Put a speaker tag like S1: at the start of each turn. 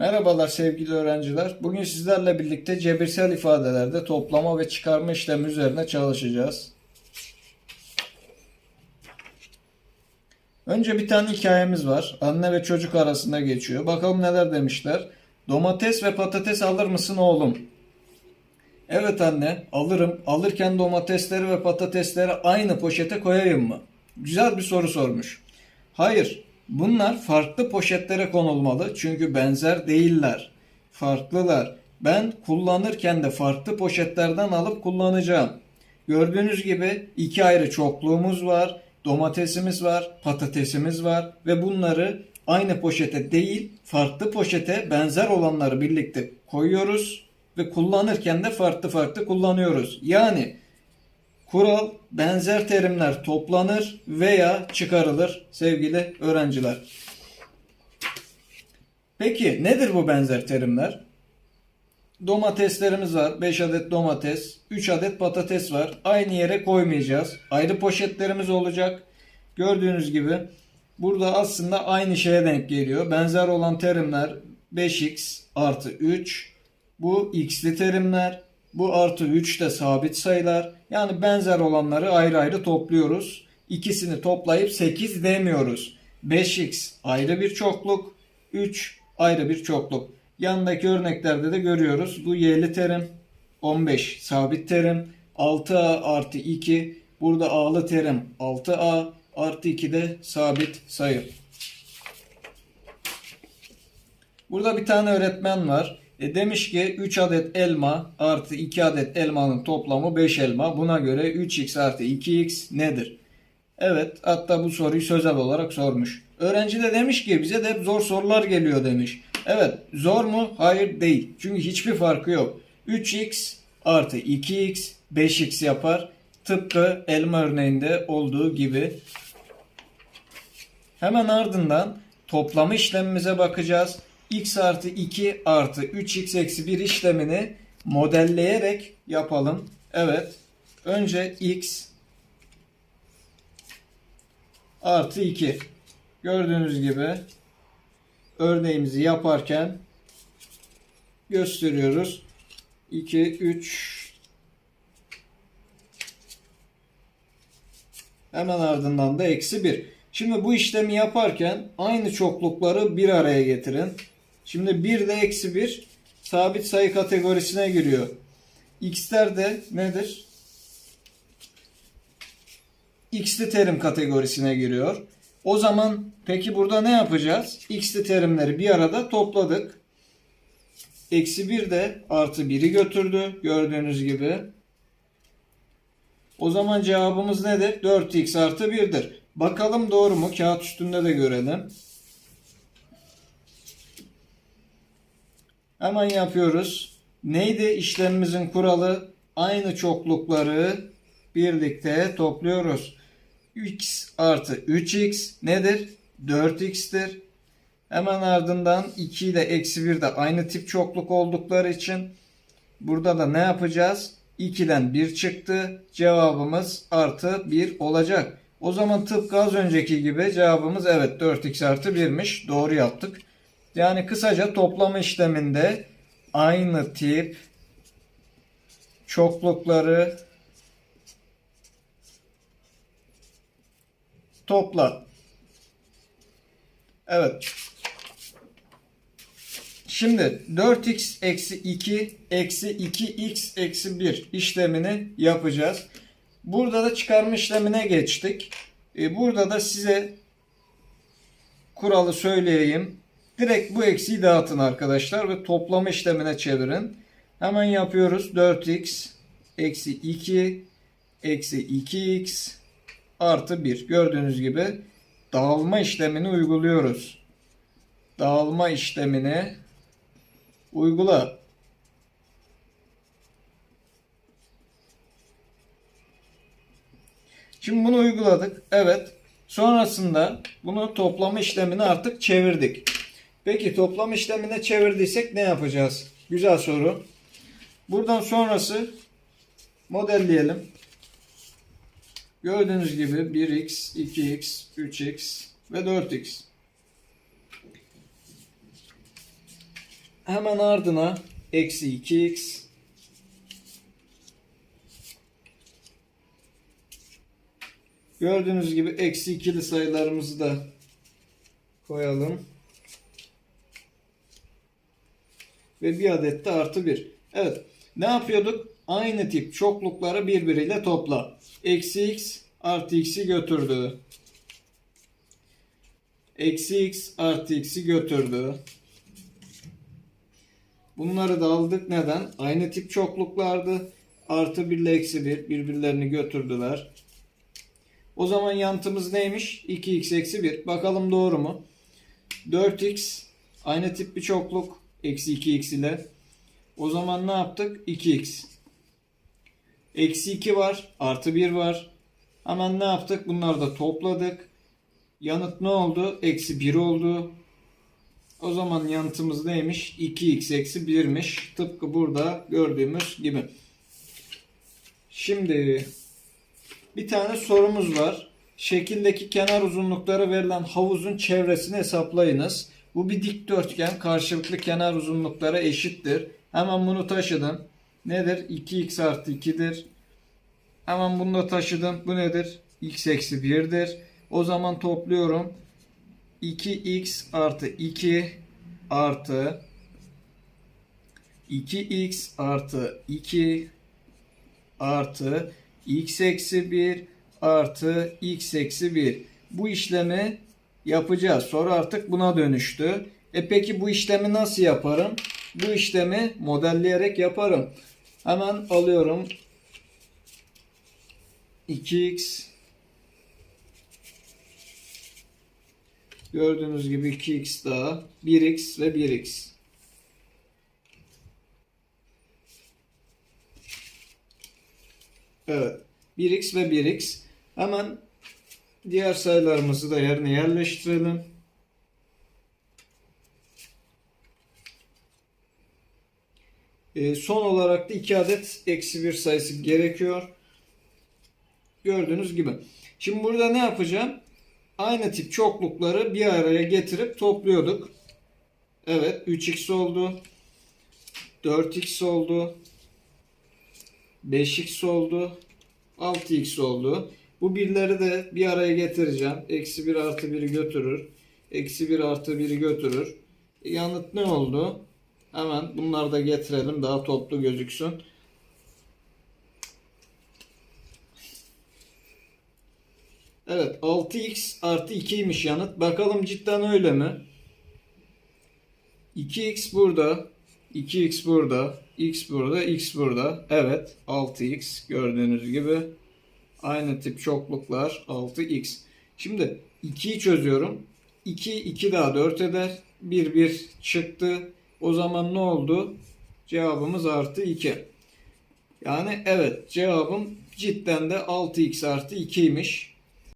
S1: Merhabalar sevgili öğrenciler. Bugün sizlerle birlikte cebirsel ifadelerde toplama ve çıkarma işlemi üzerine çalışacağız. Önce bir tane hikayemiz var. Anne ve çocuk arasında geçiyor. Bakalım neler demişler. Domates ve patates alır mısın oğlum? Evet anne, alırım. Alırken domatesleri ve patatesleri aynı poşete koyayım mı? Güzel bir soru sormuş. Hayır, bunlar farklı poşetlere konulmalı çünkü benzer değiller. Farklılar. Ben kullanırken de farklı poşetlerden alıp kullanacağım. Gördüğünüz gibi iki ayrı çokluğumuz var. Domatesimiz var, patatesimiz var ve bunları aynı poşete değil, farklı poşete benzer olanları birlikte koyuyoruz ve kullanırken de farklı farklı kullanıyoruz. Yani kural benzer terimler toplanır veya çıkarılır sevgili öğrenciler. Peki nedir bu benzer terimler? Domateslerimiz var. 5 adet domates, 3 adet patates var. Aynı yere koymayacağız. Ayrı poşetlerimiz olacak. Gördüğünüz gibi burada aslında aynı şeye denk geliyor. Benzer olan terimler 5x artı 3. Bu x'li terimler. Bu artı 3 de sabit sayılar. Yani benzer olanları ayrı ayrı topluyoruz. İkisini toplayıp 8 demiyoruz. 5x ayrı bir çokluk. 3 ayrı bir çokluk. Yanındaki örneklerde de görüyoruz. Bu y'li terim 15 sabit terim 6a artı 2 burada a'lı terim 6a artı 2 de sabit sayı. Burada bir tane öğretmen var. E demiş ki 3 adet elma artı 2 adet elmanın toplamı 5 elma. Buna göre 3x artı 2x nedir? Evet hatta bu soruyu sözel olarak sormuş. Öğrenci de demiş ki bize de hep zor sorular geliyor demiş. Evet zor mu? Hayır değil. Çünkü hiçbir farkı yok. 3x artı 2x 5x yapar. Tıpkı elma örneğinde olduğu gibi. Hemen ardından toplama işlemimize bakacağız. X artı 2 artı 3x eksi 1 işlemini modelleyerek yapalım. Evet. Önce x artı 2. Gördüğünüz gibi örneğimizi yaparken gösteriyoruz. 2, 3 hemen ardından da eksi 1. Şimdi bu işlemi yaparken aynı çoklukları bir araya getirin. Şimdi 1 ile eksi 1 sabit sayı kategorisine giriyor. X'ler de nedir? X'li terim kategorisine giriyor. O zaman peki burada ne yapacağız? X'li terimleri bir arada topladık. Eksi 1 de artı 1'i götürdü. Gördüğünüz gibi. O zaman cevabımız nedir? 4x artı 1'dir. Bakalım doğru mu? Kağıt üstünde de görelim. Hemen yapıyoruz. Neydi işlemimizin kuralı? Aynı çoklukları birlikte topluyoruz. x artı 3x nedir? 4x'tir. Hemen ardından 2 ile eksi 1 de aynı tip çokluk oldukları için burada da ne yapacağız? 2'den 1 çıktı. Cevabımız artı 1 olacak. O zaman tıpkı az önceki gibi cevabımız evet 4x artı 1'miş. Doğru yaptık. Yani kısaca toplama işleminde aynı tip çoklukları topla. Evet. Şimdi 4x eksi 2 eksi 2x eksi 1 işlemini yapacağız. Burada da çıkarma işlemine geçtik. E, burada da size kuralı söyleyeyim. Direkt bu eksiği dağıtın arkadaşlar ve toplama işlemine çevirin. Hemen yapıyoruz. 4x eksi 2 eksi 2x artı 1. Gördüğünüz gibi dağılma işlemini uyguluyoruz. Dağılma işlemini uygula. Şimdi bunu uyguladık. Evet. Sonrasında bunu toplama işlemini artık çevirdik. Peki toplam işlemine çevirdiysek ne yapacağız? Güzel soru. Buradan sonrası modelleyelim. Gördüğünüz gibi 1x, 2x, 3x ve 4x. hemen ardına eksi 2x Gördüğünüz gibi eksi ikili sayılarımızı da koyalım. Ve bir adet de artı 1. Evet. Ne yapıyorduk? Aynı tip çoklukları birbiriyle topla. Eksi x artı x'i götürdü. Eksi x artı x'i götürdü. Bunları da aldık. Neden? Aynı tip çokluklardı. Artı 1 ile eksi 1 birbirlerini götürdüler. O zaman yantımız neymiş? 2x eksi 1. Bakalım doğru mu? 4x aynı tip bir çokluk. Eksi 2x ile. O zaman ne yaptık? 2x. Eksi 2 var. Artı 1 var. Hemen ne yaptık? Bunları da topladık. Yanıt ne oldu? Eksi 1 oldu. O zaman yanıtımız neymiş? 2x eksi 1'miş. Tıpkı burada gördüğümüz gibi. Şimdi bir tane sorumuz var. Şekildeki kenar uzunlukları verilen havuzun çevresini hesaplayınız. Bu bir dikdörtgen. Karşılıklı kenar uzunlukları eşittir. Hemen bunu taşıdım. Nedir? 2x artı 2'dir. Hemen bunu da taşıdım. Bu nedir? x eksi 1'dir. O zaman topluyorum. 2x artı 2 artı 2x artı 2 artı x eksi 1 artı x eksi 1. Bu işlemi yapacağız. Soru artık buna dönüştü. E peki bu işlemi nasıl yaparım? Bu işlemi modelleyerek yaparım. Hemen alıyorum. 2x Gördüğünüz gibi 2x daha 1x ve 1x. Evet. 1x ve 1x. Hemen diğer sayılarımızı da yerine yerleştirelim. Ee, son olarak da 2 adet eksi 1 sayısı gerekiyor. Gördüğünüz gibi. Şimdi burada ne yapacağım? Aynı tip çoklukları bir araya getirip topluyorduk. Evet 3x oldu. 4x oldu. 5x oldu. 6x oldu. Bu birleri de bir araya getireceğim. Eksi 1 artı 1'i götürür. Eksi 1 artı 1'i götürür. Yanıt ne oldu? Hemen bunları da getirelim. Daha toplu gözüksün. Evet 6x artı 2'ymiş yanıt. Bakalım cidden öyle mi? 2x burada. 2x burada. x burada. x burada. Evet 6x gördüğünüz gibi. Aynı tip çokluklar 6x. Şimdi 2'yi çözüyorum. 2 2 daha 4 eder. 1 1 çıktı. O zaman ne oldu? Cevabımız artı 2. Yani evet cevabım cidden de 6x artı 2'ymiş.